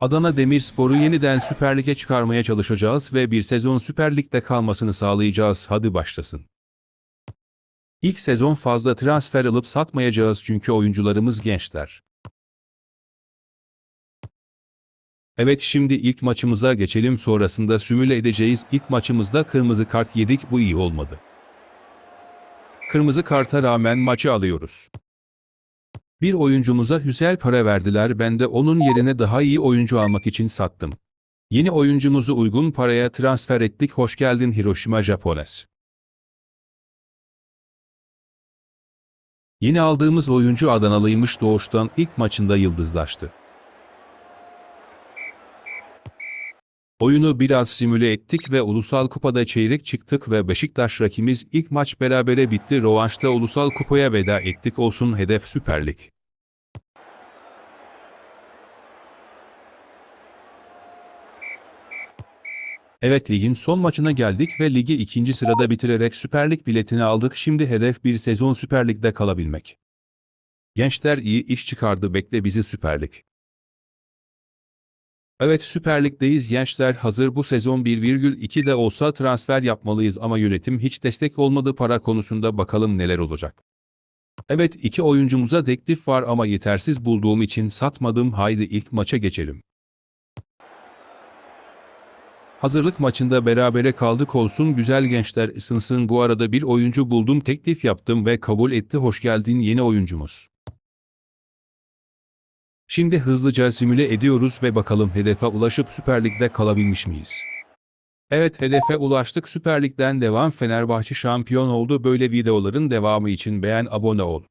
Adana Demirspor'u yeniden Süper Lig'e çıkarmaya çalışacağız ve bir sezon Süper Lig'de kalmasını sağlayacağız. Hadi başlasın. İlk sezon fazla transfer alıp satmayacağız çünkü oyuncularımız gençler. Evet şimdi ilk maçımıza geçelim sonrasında simüle edeceğiz. İlk maçımızda kırmızı kart yedik bu iyi olmadı. Kırmızı karta rağmen maçı alıyoruz. Bir oyuncumuza güzel para verdiler ben de onun yerine daha iyi oyuncu almak için sattım. Yeni oyuncumuzu uygun paraya transfer ettik hoş geldin Hiroshima Japones. Yeni aldığımız oyuncu Adanalıymış doğuştan ilk maçında yıldızlaştı. Oyunu biraz simüle ettik ve Ulusal Kupa'da çeyrek çıktık ve Beşiktaş rakimiz ilk maç berabere bitti. Rovanşta Ulusal Kupa'ya veda ettik olsun hedef Süper Lig. Evet ligin son maçına geldik ve ligi ikinci sırada bitirerek Süper Lig biletini aldık. Şimdi hedef bir sezon Süper Lig'de kalabilmek. Gençler iyi iş çıkardı bekle bizi Süper Lig. Evet Süper Lig'deyiz gençler hazır bu sezon 1,2 de olsa transfer yapmalıyız ama yönetim hiç destek olmadı para konusunda bakalım neler olacak. Evet iki oyuncumuza teklif var ama yetersiz bulduğum için satmadım haydi ilk maça geçelim. Hazırlık maçında berabere kaldık olsun güzel gençler ısınsın bu arada bir oyuncu buldum teklif yaptım ve kabul etti hoş geldin yeni oyuncumuz. Şimdi hızlıca simüle ediyoruz ve bakalım hedefe ulaşıp Süper Lig'de kalabilmiş miyiz? Evet hedefe ulaştık Süper Lig'den devam Fenerbahçe şampiyon oldu böyle videoların devamı için beğen abone ol.